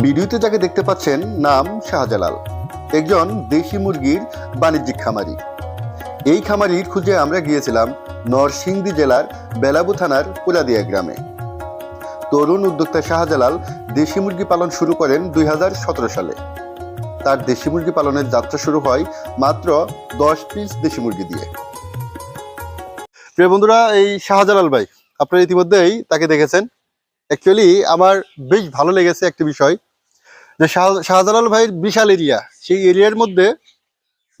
ভিডিওতে যাকে দেখতে পাচ্ছেন নাম শাহজালাল, একজন দেশি মুরগির বাণিজ্যিক খামারি। এই খামারির খুঁজে আমরা গিয়েছিলাম নরসিংদী জেলার বেলাবু থানার পুরাদিয়া গ্রামে। তরুণ উদ্যোক্তা শাহজালাল দেশি মুরগি পালন শুরু করেন দুই হাজার সতেরো সালে। তার দেশি মুরগি পালনের যাত্রা শুরু হয় মাত্র দশ পিস দেশি মুরগি দিয়ে। প্রিয় বন্ধুরা, এই শাহজালাল ভাই, আপনারা ইতিমধ্যেই তাকে দেখেছেন। অ্যাকচুয়ালি আমার বেশ ভালো লেগেছে একটি বিষয় যে শাহজালাল ভাইয়ের বিশাল এরিয়া সেই এরিয়ার মধ্যে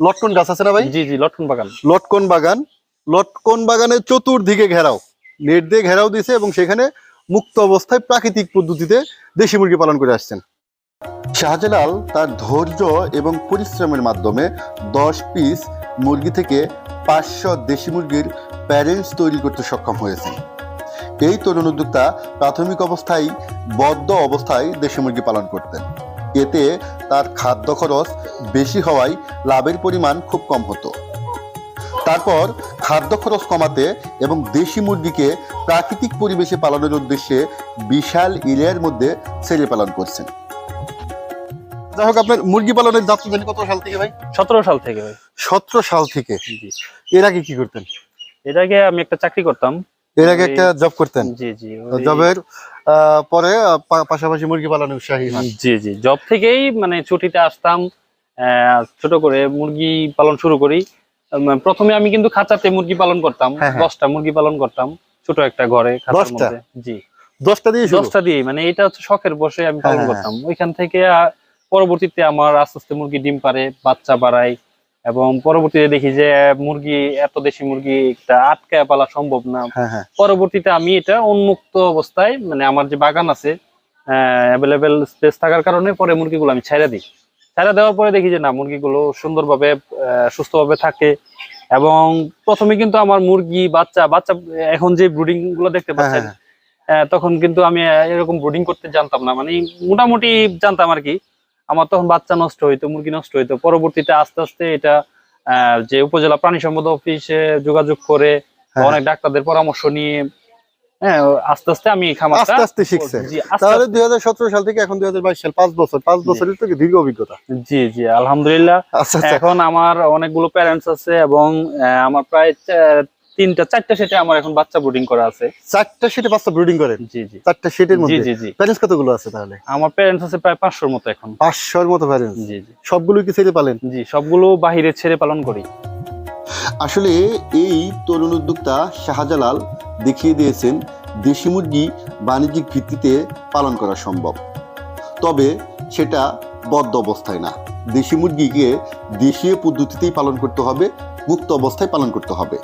লটকন গাছ আছে না ভাই? জি জি লটকন বাগান। লটকন বাগান। লটকন বাগানের চতুর্দিকে ঘেরাও। নেট দিয়ে ঘেরাও দিয়েছে এবং সেখানে মুক্ত অবস্থায় প্রাকৃতিক পদ্ধতিতে দেশি মুরগি পালন করে আসছেন। শাহজালাল তার ধৈর্য এবং পরিশ্রমের মাধ্যমে দশ পিস মুরগি থেকে পাঁচশো দেশি মুরগির প্যারেন্টস তৈরি করতে সক্ষম হয়েছেন। এই তরুণ উদ্যোক্তা প্রাথমিক অবস্থায় বদ্ধ অবস্থায় দেশি মুরগি পালন করতেন। এতে তার খাদ্য খরচ বেশি হওয়ায় লাভের পরিমাণ খুব কম হতো। তারপর খাদ্য খরচ কমাতে এবং দেশি মুরগিকে প্রাকৃতিক পরিবেশে পালনের উদ্দেশ্যে বিশাল এরিয়ার মধ্যে ছেড়ে পালন করছেন। যাই হোক আপনার মুরগি পালনের যাত্রা জানি কত সাল থেকে ভাই? সতেরো সাল থেকে ভাই। সতেরো সাল থেকে? এর আগে কি করতেন? এর আগে আমি একটা চাকরি করতাম। এর আগে একটা জব করতেন? জি জি জবের পরে পাশাপাশি মুরগি পালনে উৎসাহী জি জি জব থেকেই মানে ছুটিতে আসতাম ছোট করে মুরগি পালন শুরু করি। প্রথমে আমি কিন্তু খাঁচাতে মুরগি পালন করতাম হ্যাঁ, হ্যাঁ। দশটা মুরগি পালন করতাম ছোট একটা ঘরে খাঁচার? মধ্যে জি। দশটা দিয়ে দশটা দিয়ে মানে এটা হচ্ছে শখের বসে আমি হ্যাঁ, পালন করতাম। ওইখান থেকে পরবর্তীতে আমার আস্তে আস্তে মুরগি ডিম পারে বাচ্চা বাড়ায় এবং পরবর্তীতে দেখি যে মুরগি এত দেশি মুরগি একটা আটকায় পালা সম্ভব না। হ্যাঁ হ্যাঁ। পরবর্তীতে আমি এটা উন্মুক্ত অবস্থায় মানে আমার যে বাগান আছে অ্যাভেলেবেল স্পেস থাকার কারণে পরে মুরগিগুলো আমি ছেড়ে দিই। ছেড়ে দেওয়ার পরে দেখি যে না মুরগিগুলো সুন্দরভাবে সুস্থভাবে থাকে। এবং প্রথমে কিন্তু আমার মুরগি বাচ্চা বাচ্চা এখন যে ব্রুডিংগুলো দেখতে হ্যাঁ পাচ্ছেন তখন কিন্তু আমি এরকম ব্রুডিং করতে জানতাম না। মানে মোটামুটি জানতাম আর কি। আমার তখন বাচ্চা নষ্ট হইতো মুরগি নষ্ট হইতো। পরবর্তীতে আস্তে আস্তে এটা যে উপজেলা প্রাণী সম্পদ অফিসে যোগাযোগ করে হ্যাঁ। অনেক ডাক্তারদের পরামর্শ নিয়ে হ্যাঁ আস্তে আস্তে আমি খামারটা আস্তে আস্তে শিখছে। তাহলে সাল থেকে এখন দুই হাজার বাইশ সাল পাঁচ বছর বছরের দীর্ঘ অভিজ্ঞতা। জি জি আলহামদুলিল্লাহ। আচ্ছা আচ্ছা। এখন আমার অনেকগুলো প্যারেন্টস আছে এবং আমার প্রায় তিনটা চারটা সেটে আমার এখন বাচ্চা ব্রুডিং করা আছে। চারটা সেটে পাঁচটা ব্রিডিং করেন? জি জি। চারটা সেটের মধ্যে? জি জি। প্যারেন্টস কতগুলো আছে তাহলে? আমার প্যারেন্টস আছে প্রায় পাঁচশোর মতো এখন। পাঁচশোর মতো প্যারেন্টস জি জি। সবগুলো কি ছেড়ে পালেন? জি সবগুলো বাহিরে ছেড়ে পালন করি। আসলে এই তরুণ উদ্যোক্তা শাহজালাল দেখিয়ে দিয়েছেন দেশি মুরগি বাণিজ্যিক ভিত্তিতে পালন করা সম্ভব। তবে সেটা বদ্ধ অবস্থায় না। দেশি মুরগিকে দেশীয় পদ্ধতিতেই পালন করতে হবে মুক্ত অবস্থায় পালন করতে হবে।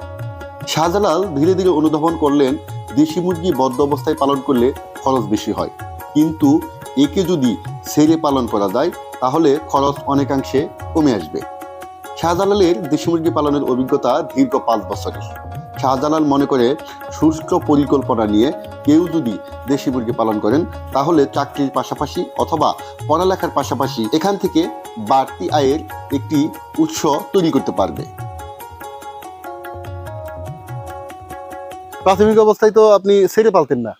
শাহজালাল ধীরে ধীরে অনুধাবন করলেন, দেশি মুরগি বদ্ধ অবস্থায় পালন করলে খরচ বেশি হয়। কিন্তু একে যদি ছেড়ে পালন করা যায়, তাহলে খরচ অনেকাংশে কমে আসবে। শাহজালালের দেশি মুরগি পালনের অভিজ্ঞতা দীর্ঘ পাঁচ বছরের। শাহজালাল মনে করে, সুষ্ঠু পরিকল্পনা নিয়ে কেউ যদি দেশি মুরগি পালন করেন, তাহলে চাকরির পাশাপাশি অথবা পড়ালেখার পাশাপাশি এখান থেকে বাড়তি আয়ের একটি উৎস তৈরি করতে পারবে। প্রাথমিক অবস্থায় তো আপনি ছেড়ে পালতেন না।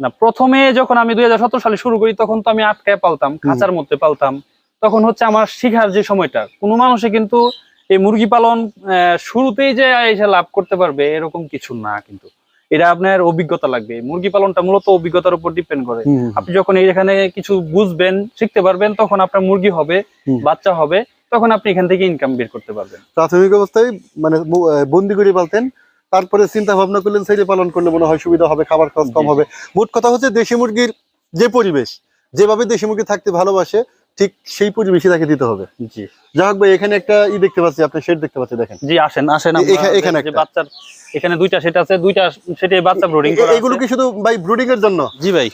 না প্রথমে যখন আমি দুই সালে শুরু করি তখন তো আমি আটকায় পালতাম খাঁচার মধ্যে পালতাম। তখন হচ্ছে আমার শিখার যে সময়টা কোনো মানুষে কিন্তু এই মুরগি পালন শুরুতেই যে এসে লাভ করতে পারবে এরকম কিছু না কিন্তু। এটা আপনার অভিজ্ঞতা লাগবে। মুরগি পালনটা মূলত অভিজ্ঞতার উপর ডিপেন্ড করে। আপনি যখন এখানে কিছু বুঝবেন শিখতে পারবেন তখন আপনার মুরগি হবে বাচ্চা হবে তখন আপনি এখান থেকে ইনকাম বের করতে পারবেন। প্রাথমিক অবস্থায় মানে বন্দি করে পালতেন। তারপরে চিন্তা ভাবনা করলেন ছেড়ে পালন করলে মনে হয় সুবিধা হবে খাবার খরচ কম হবে। মোট কথা হচ্ছে দেশি মুরগির যে পরিবেশ যেভাবে দেশি মুরগি থাকতে ভালোবাসে ঠিক সেই পরিবেশে তাকে দিতে হবে। জি। যাই হোক ভাই এখানে একটা ই দেখতে পাচ্ছি আপনি শেড দেখতে পাচ্ছি দেখেন। জি আসেন আসেন এখানে একটা। বাচ্চার এখানে দুইটা সেট আছে দুইটা সেটে বাচ্চা ব্রোডিং করা এগুলো কি শুধু ভাই ব্রুডিং এর জন্য? জি ভাই।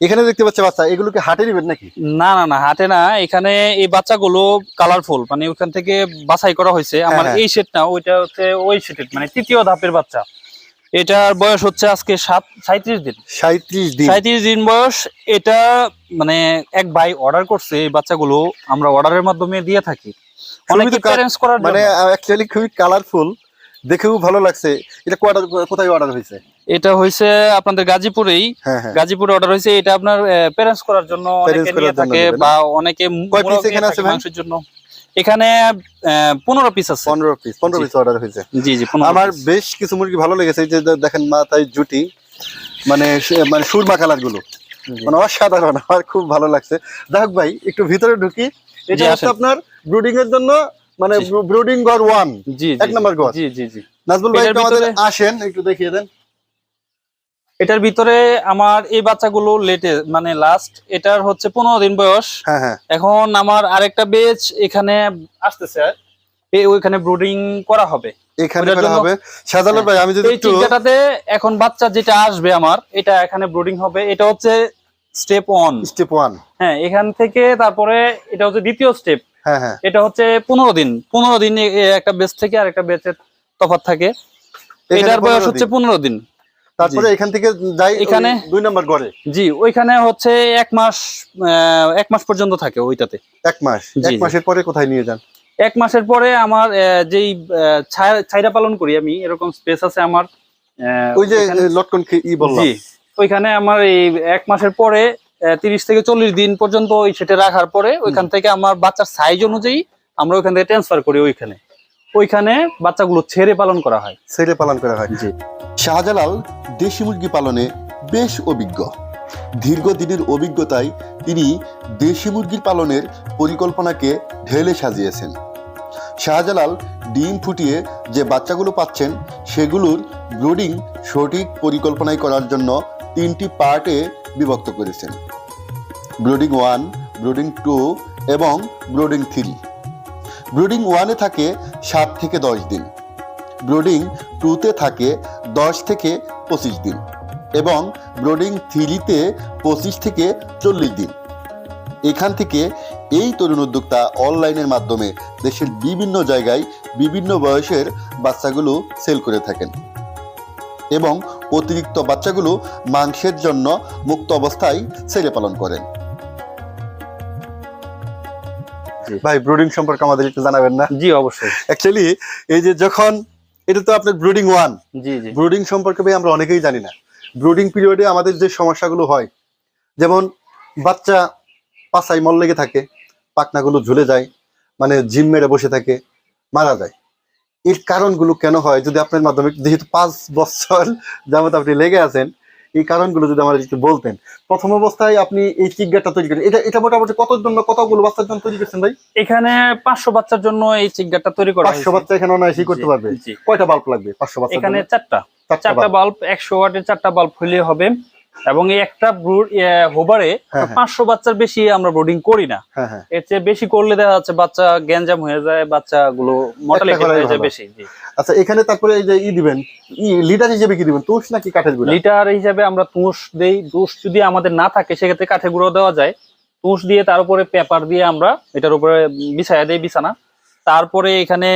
এখানে দেখতে পাচ্ছি বাচ্চা এগুলোকে হাটে নিবেন নাকি? না না না হাটে না। এখানে এই বাচ্চাগুলো কালারফুল মানে ওখান থেকে বাছাই করা হয়েছে। আমার হ্যাঁ। এই সেট না ওইটা হচ্ছে ওই সেটের মানে তৃতীয় ধাপের বাচ্চা। এটার বয়স হচ্ছে আজকে সাত সাঁত্রিশ দিন। সাঁত্রিশ দিন। সাঁত্রিশ দিন বয়স। এটা মানে এক ভাই অর্ডার করছে এই বাচ্চাগুলো আমরা অর্ডারের মাধ্যমে দিয়ে থাকি। অনেকে তো প্যারেন্টস করার মানে অ্যাকচুয়ালি খুবই কালারফুল দেখেও ভালো লাগছে। এটা কোথায় অর্ডার হয়েছে? এটা হয়েছে আপনাদের গাজীপুরেই। হ্যাঁ হ্যাঁ। গাজীপুরে অর্ডার হয়েছে এটা আপনার প্যারেন্টস করার জন্য অনেকে নিয়ে থাকে বা অনেকে? মাংসের জন্য। এখানে পনেরো পিস আছে। পনেরো পিস পনেরো পিস অর্ডার হয়েছে জি জি আমার বেশ কিছু মুরগি ভালো লেগেছে এই যে দেখেন মাথায় জুটি মানে মানে সুরমা কালারগুলো মানে অসাধারণ আমার খুব ভালো লাগছে। দেখ ভাই একটু ভিতরে ঢুকি। এটা হচ্ছে আপনার ব্রুডিং এর জন্য মানে। ব্রুডিং ঘর ওয়ান জি এক নম্বর ঘর। জি জি জি। নাজবুল ভাই আমাদের আসেন একটু দেখিয়ে দেন। এটার ভিতরে আমার এই বাচ্চাগুলো লেটে মানে লাস্ট এটার হচ্ছে পনেরো দিন বয়স। হ্যাঁ হ্যাঁ। এখন আমার আরেকটা বেচ এখানে আসতেছে। ওইখানে ব্রুডিং করা হবে। এখানে ওটার করা জন্য- হবে। শাহজালাল ভাই আমি যদি একটু এখন বাচ্চা যেটা আসবে আমার এটা এখানে ব্রুডিং হবে। এটা হচ্ছে স্টেপ স্টেপ হ্যাঁ এখান থেকে তারপরে এটা হচ্ছে দ্বিতীয় স্টেপ হ্যাঁ হ্যাঁ। এটা হচ্ছে পনেরো দিন। পনেরো দিন এ- এ একটা বেচ থেকে আরেকটা বেচের তফাৎ থাকে। এটার বয়স হচ্ছে দিন। পনেরো দিন। তারপরে এখান থেকে যাই এখানে- দুই নম্বর ঘরে। জি ওইখানে হচ্ছে এক মাস এক মাস পর্যন্ত থাকে ওইটাতে। এক মাস। এক মাসের পরে কোথায় নিয়ে যান? এক মাসের পরে আমার যেই ছাইরা পালন করি আমি এরকম স্পেস আছে আমার ওই যে লটকন ই বললাম। জি ওইখানে আমার এই এক মাসের পরে তিরিশ থেকে চল্লিশ দিন পর্যন্ত ওই সেটে রাখার পরে ওইখান থেকে আমার বাচ্চার সাইজ অনুযায়ী আমরা ওইখান থেকে ট্রান্সফার করি ওইখানে। ওইখানে বাচ্চাগুলো ছেড়ে পালন করা হয়। ছেড়ে পালন করা হয়। জি। শাহজালাল দেশি মুরগি পালনে বেশ অভিজ্ঞ। দীর্ঘদিনের অভিজ্ঞতায় তিনি দেশি মুরগির পালনের পরিকল্পনাকে ঢেলে সাজিয়েছেন। শাহজালাল ডিম ফুটিয়ে যে বাচ্চাগুলো পাচ্ছেন সেগুলোর ব্রুডিং সঠিক পরিকল্পনায় করার জন্য তিনটি পার্টে বিভক্ত করেছেন। ব্রুডিং ওয়ান ব্রুডিং টু এবং ব্রুডিং থ্রি। ব্রুডিং ওয়ানে থাকে সাত থেকে দশ দিন। ব্রুডিং টুতে থাকে দশ থেকে পঁচিশ দিন এবং ব্রোডিং থ্রিতে পঁচিশ থেকে চল্লিশ দিন। এখান থেকে এই তরুণ উদ্যোক্তা অনলাইনের মাধ্যমে দেশের বিভিন্ন জায়গায় বিভিন্ন বয়সের বাচ্চাগুলো সেল করে থাকেন এবং অতিরিক্ত বাচ্চাগুলো মাংসের জন্য মুক্ত অবস্থায় ছেড়ে পালন করেন। ভাই ব্রুডিং সম্পর্কে আমাদের একটু জানাবেন না? জি অবশ্যই। অ্যাকচুয়ালি এই যে যখন এটা তো আপনার ব্রুডিং ওয়ান জি জি। ব্রুডিং সম্পর্কে ভাই আমরা অনেকেই জানি না। ব্রুডিং পিরিয়ডে আমাদের যে সমস্যাগুলো হয় যেমন বাচ্চা পাছায় মল লেগে থাকে পাখনাগুলো ঝুলে যায় মানে জিম মেরে বসে থাকে মারা যায়। এর কারণগুলো কেন হয়? যদি আপনার মাধ্যমে যেহেতু পাঁচ বছর যাবত আপনি লেগে আছেন এই কারণগুলো যদি আমাদের একটু বলতেন। প্রথম অবস্থায় আপনি এই চিজ্ঞাটা তৈরি করেন। এটা এটা মোটামুটি কত জন্য কতগুলো বাচ্চার জন্য তৈরি করছেন ভাই? এখানে পাঁচশো বাচ্চার জন্য এই চিজ্ঞাটা তৈরি করা পাঁচশো বাচ্চা এখানে অনায়াসই করতে পারবে। কয়টা বাল্ব লাগবে পাঁচশো বাচ্চা এখানে চারটা। চারটা চারটা বাল্ব একশো ওয়াটের চারটা বাল্ব হলে হবে। এবং এই একটা হোবারে হ্যাঁ, হ্যাঁ। পাঁচশো বাচ্চার বেশি আমরা ব্রুডিং করি না। হ্যাঁ এর চেয়ে বেশি করলে দেখা যাচ্ছে বাচ্চা গ্যাঞ্জাম হয়ে যায় বাচ্চা গুলো হয়ে যায় বেশি আচ্ছা এখানে তারপরে এই যে ই দিবেন লিটার হিসেবে কি দিবেন তুষ নাকি কাঠের গুঁড়া? লিটার হিসাবে আমরা তুষ দেই তুষ যদি আমাদের না থাকে সেক্ষেত্রে কাঠে গুঁড়ো দেওয়া যায়। তুষ দিয়ে তার উপরে পেপার দিয়ে আমরা এটার উপরে বিছায়া দেই বিছানা। তারপরে এখানে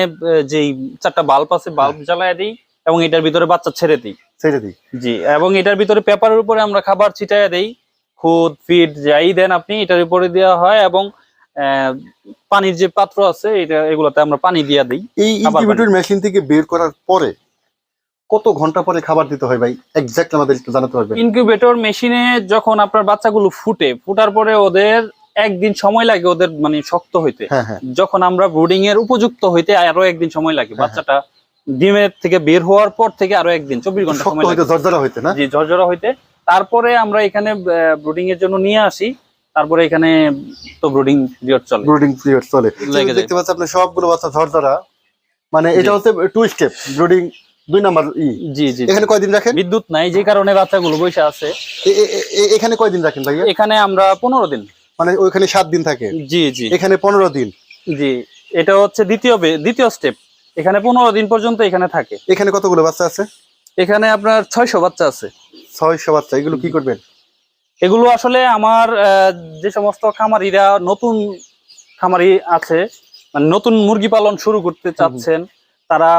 যেই চারটা বাল্ব আছে বাল্ব জ্বালায় দিই এবং এটার ভিতরে বাচ্চা ছেড়ে দিই। ছেড়ে দিই। জি এবং এটার ভিতরে পেপারের উপরে আমরা খাবার ছিটাইয়া দেই। খুদ ফিড যাই দেন আপনি এটার উপরে দেওয়া হয় এবং পানির যে পাত্র আছে এটা এগুলাতে আমরা পানি দিয়া দিই এই ইনকিউবেটর মেশিন থেকে বের করার পরে কত ঘণ্টা পরে খাবার দিতে হয় ভাই? এক্স্যাক্ট আমাদের একটু জানাতে পারবেন? ইনকিউবেটর মেশিনে যখন আপনার বাচ্চাগুলো ফুটে ফুটার পরে ওদের একদিন সময় লাগে ওদের মানে শক্ত হইতে। হ্যাঁ হ্যাঁ। যখন আমরা ব্রুডিং এর উপযুক্ত হইতে আরও একদিন সময় লাগে হ্যাঁ, বাচ্চাটা ডিমের থেকে বের হওয়ার পর থেকে আরও একদিন চব্বিশ ঘণ্টা সময় লাগে। হইতে না? জি ঝরঝরা হইতে। তারপরে আমরা এখানে ব্রুডিং এর জন্য নিয়ে আসি। তারপরে এখানে তো ব্রুডিং পিরিয়ড চলে। ব্রুডিং পিরিয়ড চলে। দেখতে পাচ্ছেন আপনি সবগুলো বাচ্চা ঝরঝরা। মানে এটা হচ্ছে টু স্টেপ ব্রুডিং দুই নাম্বার ই। জি জি। এখানে কয়দিন রাখেন? বিদ্যুৎ নাই যে কারণে বাচ্চাগুলো বসে আছে। এখানে কয়দিন রাখেন ভাইয়া? এখানে আমরা পনেরো দিন। মানে ওইখানে সাত দিন থাকে? জি জি। এখানে পনেরো দিন। জি এটা হচ্ছে দ্বিতীয় দ্বিতীয় স্টেপ এখানে পনেরো দিন পর্যন্ত এখানে থাকে। এখানে কতগুলো বাচ্চা আছে? এখানে আপনার ছয়শো বাচ্চা আছে। ছয়শো বাচ্চা এগুলো কি করবেন? এগুলো আসলে আমার যে সমস্ত খামারিরা নতুন খামারি আছে মানে নতুন মুরগি পালন শুরু করতে চাচ্ছেন তারা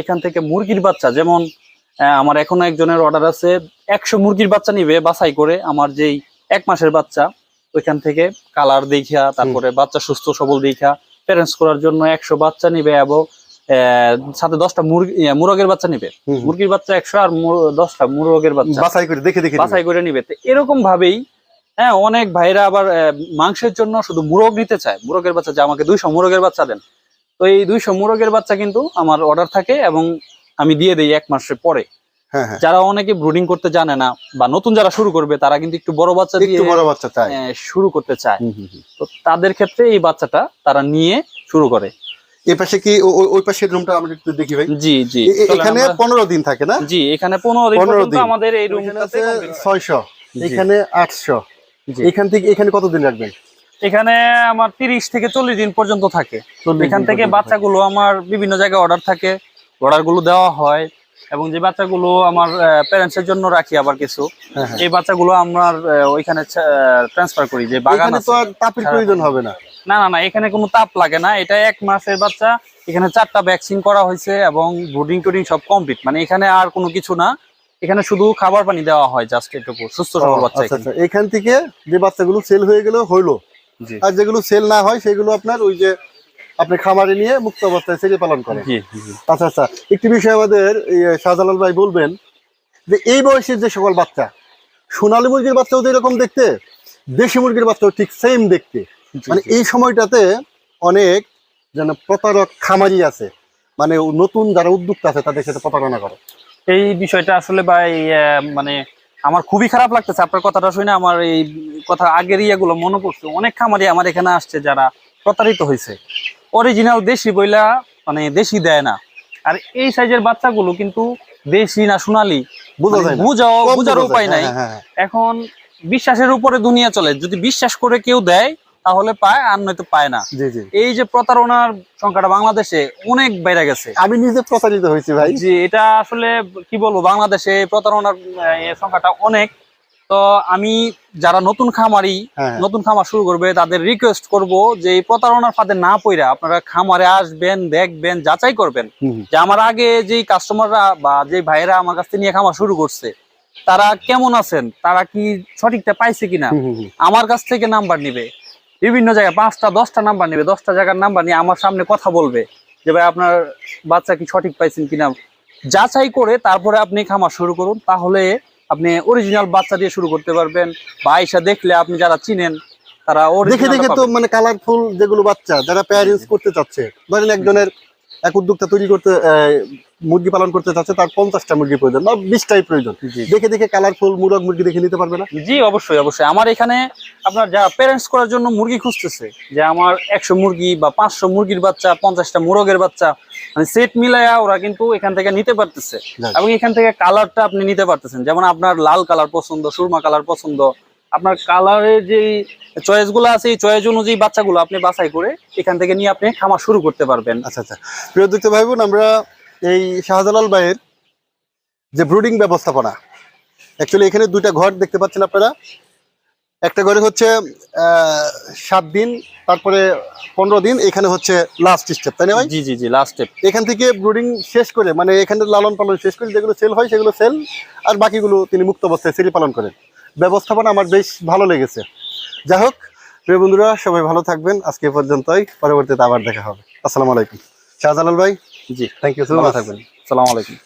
এখান থেকে মুরগির বাচ্চা যেমন আমার এখনও একজনের অর্ডার আছে একশো মুরগির বাচ্চা নিবে বাছাই করে আমার যেই এক মাসের বাচ্চা ওইখান থেকে কালার দেখা তারপরে বাচ্চা সুস্থ সবল দেখা প্যারেন্টস করার জন্য একশো বাচ্চা নিবে এবং সাথে দশটা মুরগি মুরগের বাচ্চা নিবে। মুরগির বাচ্চা একশো আর দশটা মুরগের বাচ্চা। বাছাই করে দেখে দেখে বাছাই করে নিবে। তো এরকম ভাবেই হ্যাঁ অনেক ভাইরা আবার মাংসের জন্য শুধু মুরগ নিতে চায়। মুরগের বাচ্চা যে আমাকে দুইশো মুরগের বাচ্চা দেন। তো এই দুইশো মুরগের বাচ্চা কিন্তু আমার অর্ডার থাকে এবং আমি দিয়ে দিই এক মাসের পরে। হ্যাঁ হ্যাঁ। যারা অনেকে ব্রুডিং করতে জানে না বা নতুন যারা শুরু করবে তারা কিন্তু একটু বড় বাচ্চা দিয়ে বড় বাচ্চা চাই আহ, শুরু করতে চায়। তো তাদের ক্ষেত্রে এই বাচ্চাটা তারা নিয়ে শুরু করে। এই পাশে কি ওই পাশের রুমটা আমরা একটু দেখি ভাই? জি জি। এখানে দিন থাকে না? জি এখানে পনেরো দিন পর্যন্ত আমাদের এই রুমটাতে আছে ছয়শো এখানে আটশো। জি। এখান থেকে এখানে রাখবেন? এখানে আমার তিরিশ থেকে চল্লিশ দিন পর্যন্ত থাকে। 40 এখান থেকে বাচ্চাগুলো আমার বিভিন্ন জায়গায় অর্ডার থাকে। অর্ডারগুলো দেওয়া হয় এবং যে বাচ্চাগুলো আমার প্যারেন্টস এর জন্য রাখি আবার কিছু হ্যাঁ, হ্যাঁ। এই বাচ্চাগুলো আমার ওইখানে ট্রান্সফার করি যে বাগান তো আর তাপের প্রয়োজন হবে না। না না না এখানে কোনো তাপ লাগে না। এটা এক মাসের বাচ্চা। এখানে চারটা ভ্যাকসিন করা হয়েছে এবং ব্রুডিং টুডিং সব কমপ্লিট মানে এখানে আর কোনো কিছু না। এখানে শুধু খাবার পানি দেওয়া হয় জাস্ট এটুকু। সুস্থ সবল বাচ্চা আচ্ছা এখানে। আচ্ছা। এখান থেকে যে বাচ্চাগুলো সেল হয়ে গেল হইল। আর যেগুলো সেল না হয় সেগুলো আপনার ওই যে আপনি খামারে নিয়ে মুক্ত অবস্থায় ছেড়ে পালন করেন। আচ্ছা আচ্ছা। একটি বিষয় আমাদের শাহজালাল ভাই বলবেন যে এই বয়সের যে সকল বাচ্চা সোনালী মুরগির বাচ্চাও তো এরকম দেখতে দেশি মুরগির বাচ্চাও ঠিক সেম দেখতে। মানে এই সময়টাতে অনেক যেন প্রতারক খামারি আছে মানে নতুন যারা উদ্যোক্তা আছে তাদের সাথে প্রতারণা করে। এই বিষয়টা আসলে ভাই মানে আমার খুবই খারাপ লাগতেছে আপনার কথাটা শুনে আমার এই কথা আগের ইয়েগুলো মনে পড়ছে। অনেক খামারি আমার এখানে আসছে যারা প্রতারিত হয়েছে। অরিজিনাল দেশি বইলা মানে দেশি দেয় না। আর এই সাইজের বাচ্চাগুলো কিন্তু দেশি না সোনালি বোঝা মানে বুঝাও বুঝার উপায় নাই। হ্যাঁ, হ্যাঁ, হ্যাঁ। এখন বিশ্বাসের উপরে দুনিয়া চলে। যদি বিশ্বাস করে কেউ দেয় তাহলে পায় আর নয়তো পায় না। জি জি। এই যে প্রতারণার সংখ্যাটা বাংলাদেশে অনেক বেড়ে গেছে। আমি নিজে প্রতারিত হয়েছি ভাই। জি এটা আসলে কি বলব বাংলাদেশে প্রতারণার সংখ্যাটা অনেক। তো আমি যারা নতুন খামারি হ্যাঁ। নতুন খামার শুরু করবে তাদের রিকোয়েস্ট করব যে এই প্রতারণার ফাঁদে না পইরা আপনারা খামারে আসবেন দেখবেন যাচাই করবেন। যে আমার আগে যেই কাস্টমাররা বা যে ভাইরা আমার কাছ থেকে নিয়ে খামার শুরু করছে তারা কেমন আছেন? তারা কি সঠিকটা পাইছে কিনা। আমার কাছ থেকে নাম্বার নিবে। বিভিন্ন জায়গায় পাঁচটা দশটা নাম্বার নিবে দশটা জায়গার নাম্বার নিয়ে আমার সামনে কথা বলবে যে ভাই আপনার বাচ্চা কি সঠিক পাইছেন কিনা? যাচাই করে তারপরে আপনি খামার শুরু করুন তাহলে আপনি অরিজিনাল বাচ্চা দিয়ে শুরু করতে পারবেন বা আইসা দেখলে আপনি যারা চিনেন তারা দেখে দেখে তো মানে কালারফুল যেগুলো বাচ্চা যারা প্যারেন্টস করতে চাচ্ছে। ধরেন একজনের এক উদ্যোক্তা তৈরি করতে মুরগি পালন করতে চাচ্ছে তার পঞ্চাশটা মুরগি প্রয়োজন বা বিশটাই প্রয়োজন। দেখে দেখে কালারফুল মুরগ মুরগি দেখে নিতে পারবে না? জি অবশ্যই অবশ্যই। আমার এখানে আপনার যারা প্যারেন্টস করার জন্য মুরগি খুঁজতেছে যে আমার একশো মুরগি বা পাঁচশো মুরগির বাচ্চা পঞ্চাশটা মুরগের বাচ্চা মানে সেট মিলাইয়া ওরা কিন্তু এখান থেকে নিতে পারতেছে। এবং এখান থেকে কালারটা আপনি নিতে পারতেছেন। যেমন আপনার লাল কালার পছন্দ সুরমা কালার পছন্দ আপনার কালারের যে চয়েসগুলো আছে এই চয়েস অনুযায়ী বাচ্চাগুলো আপনি বাছাই করে এখান থেকে নিয়ে আপনি খামার শুরু করতে পারবেন। আচ্ছা আচ্ছা। প্রিয় দেখতে ভাই বোন আমরা এই শাহজালাল ভাইয়ের যে ব্রুডিং ব্যবস্থাপনা। অ্যাকচুয়ালি এখানে দুইটা ঘর দেখতে পাচ্ছেন আপনারা। একটা ঘরে হচ্ছে সাত দিন তারপরে পনেরো দিন এখানে হচ্ছে লাস্ট স্টেপ তাই না ভাই? জি জি জি লাস্ট স্টেপ এখান থেকে ব্রুডিং শেষ করে মানে এখানে লালন পালন শেষ করে যেগুলো সেল হয় সেগুলো সেল আর বাকিগুলো তিনি মুক্ত অবস্থায় সেরি পালন করেন। ব্যবস্থাপনা আমার বেশ ভালো লেগেছে। যাই হোক প্রিয় বন্ধুরা সবাই ভালো থাকবেন। আজকে পর্যন্তই পরবর্তীতে আবার দেখা হবে। আসসালামু আলাইকুম। শাহজালাল ভাই জি থ্যাংক ইউ ভালো থাকবেন। সালাম আলাইকুম।